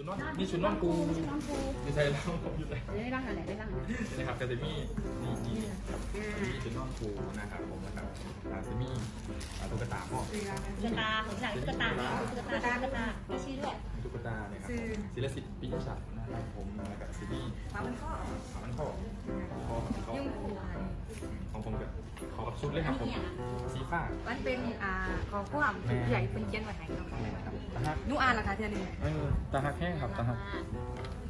ชุดนอนมีชุดนอนปูมีใช่แล้วผมอยู่ไหนได้ร่างอะไรได้ร่างอะไรนะครับก็จะมีนี่นี่ครับมีชุดนอนปูนะครับผมนะครับอ่าจะมีอ่าตุ๊กตาพ่อตุ๊กตาของหลังตุ๊กตาเนี่ยตุ๊กตาตุ๊กตามีชื่อด้วยตุ๊กตาเนี่ยครับศิลสิทธิ์ปิยชัดนะครับผมนะครับซีรีส์ ขอกับชุดเลยครับผมสีฟ้ามันเป็นอ่าขอความใหญ่เป็นเจนวันไหนเนาะนะครับตาฮักนูอ่านราคาเท่านึงเออตาฮักแห้งครับตาฮัก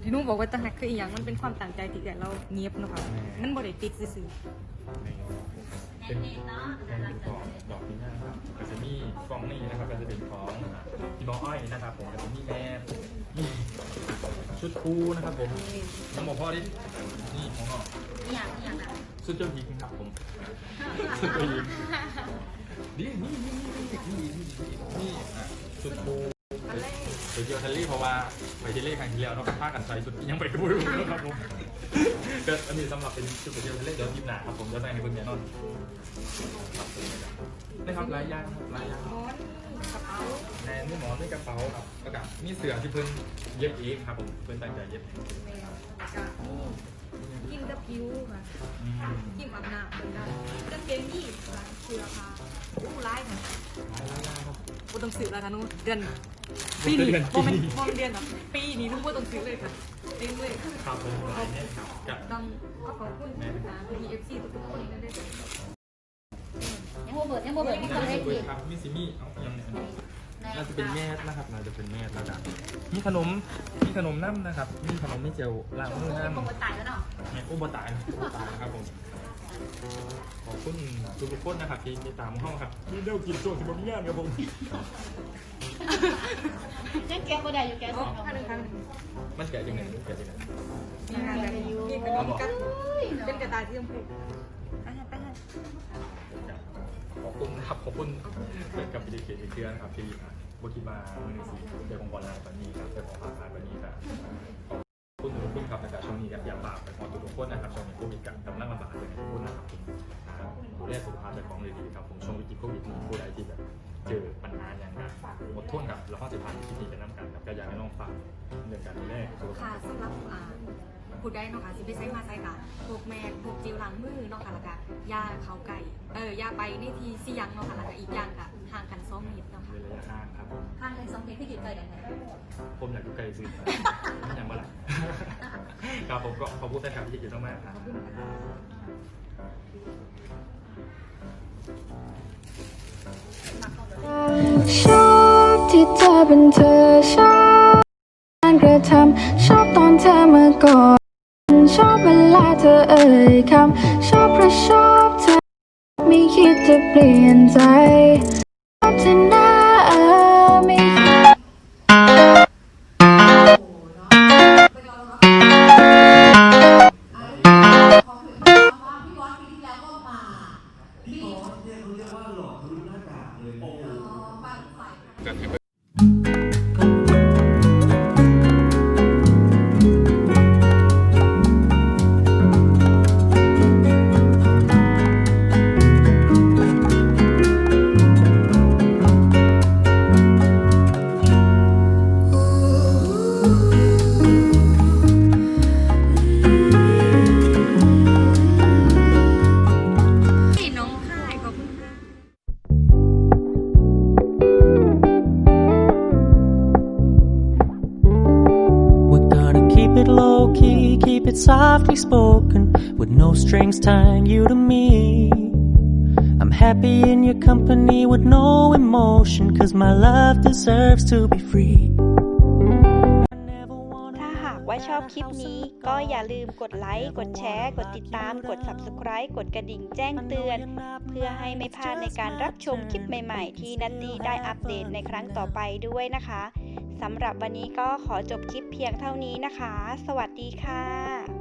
ที่นูบอกว่าตั้งแต่คืออีหยังมันเป็นความตั้งใจที่แต่เราเงียบเนาะค่ะมันบ่ได้ติดซื่อเป็นแห้งเป็นของดอกนี้นะครับก็จะมีฟองนี่นะครับก็จะเป็นของพี่บออ้อยนะครับผมก็จะมีแม่นี่ ชุดคูนะครับผมน้ำหมกพ่อดินี่ของนอกนี่อย่างนี่อย่างนะชุดเจ้าหญิงครับผมชุดเจ้าหญิงนี่นี่นี่นี่นี่นี่นี่อะชุดคูไปเที่ยวทะเลเพราะว่าไปทะเลครั้งที่แล้วเนาะผ้ากันใส่ชุดยังไปกระบุยนะครับผม ก็อันนี้สำหรับเป็นชุดเที่ยวทะเลเดี๋ยวทีมหนาครับผมจะแต่งในเพื่อนแน่นอนนะครับหลายอย่างครับหลายอย่างๆม้อนกระเป๋าแนนนี่หมอนนี่กระเป๋าครับประกาศมีเสือที่เพิ่นเย็บเองครับผมเพิ่นตั้งใจเย็บแมวกับกินกับผิวค่ะอืมกินอาบน้ำเหมือนกันกางเกงยีนค่ะคือราคาอู้ร้ายค่ะหลายอย่างครับ บ่ต้องซื้อแล้วค่ะนูเดือนปีนี้บ่แม่นบ่แม่นเดือนหรอกปีนี้นูบ่ต้องซื้อเลยค่ะเต็มเลยครับผมหลายเนี่ยครับกับต้องขอขอบคุณนะคะมีเอฟซีทุกๆคนนั่นได้เลยยังโมเบิร์ดยังโมเบิร์ดยังคนเล็กคุยอีกครับมีซิมี่เอายังเนี่ยน่าจะเป็นแมสนะครับน่าจะเป็นแมสระดับมีขนมมีขนมน้ำนะครับ มีขนมไม่เจลล้างมือน้ำโมเบิร์ดตายแล้วเนาะเนี่ยอุบตายอุบตายนะครับผม ขอบคุณทุกๆคนนะครับที่ติดตามห้องครับที่เด้ากินโซ่ที่บนงานครับผมยังแก้ก็ได้อยู่แก้โอ้สองพันหนึ่งพันหนึ่งมันแก่ยังไงมันแก่ยังไงมีงานแบบนี้มีขนมกันเป็นกระต่ายที่ชมพูอะไปค่ะขอบคุณนะครับขอบคุณกับพิธีเกียรติเชื่อนะครับที่บุคิมามือหนึ่งสีเดี๋ยวของบอลลายวันนี้ครับเดี๋ยวของผ่านมาวันนี้ครับขอบคุณทุกคนครับในการช่วงนี้ครับอย่าบาปไปขอทุกคนนะครับช่วงนี้โควิดกันกำลังระบาดเลย แลสุขภาพเป็นของดีๆครับผมช่วงวิกฤตโควิดนี้ผู้ใดที่แบบเจอปัญหาอย่างหนักหมดทุนครับแล้วก็จะผ่านที่นี่กันน้ำกันครับก็อยากให้น้องฝากเรื่องการดูแลสุขภาค่ะพสำหรับอ่าพูดได้เนาะค่ะสิไปใช้มาใช้กับพวกแม่พวกจิวล้างมือเนาะค่ะแล้วก็ยาเขาไก่เออยาไปในทีสิยังเนาะค่ะแล้วก็อีกอย่างค่ะห่างกันสองเมตรเนาะค่ะในระยะห่างครับข้างในสองเพลงที่อยู่ไกลกันไหนผมอยากอยู่ไกลสุดไม่อยากมาหลังครับผมก็ขอบคุณแฟนคลับที่ติดตามมากครับ ชอบที่เธอเป็นเธอชอบการกระทำชอบตอนเธอมาก่อน ชอบเวลาเธอเอ่ยคำชอบเพราะชอบเธอ ไม่คิดจะเปลี่ยนใจ ชอบเธอน้า กันให้พี่ softly spoken, with no strings tying you to me. I'm happy in your company with no emotion, cause my love deserves to be free. ชอบคลิปนี้ ก็อย่าลืมกดไลค์ กดแชร์ กดติดตาม กด subscribe กดกระดิ่งแจ้งเตือน เพื่อให้ไม่พลาดในการรับชมคลิปใหม่ๆ ที่นัตตี้ได้อัปเดตในครั้งต่อไปด้วยนะคะสำหรับวันนี้ก็ขอจบคลิปเพียงเท่านี้นะคะ สวัสดีค่ะ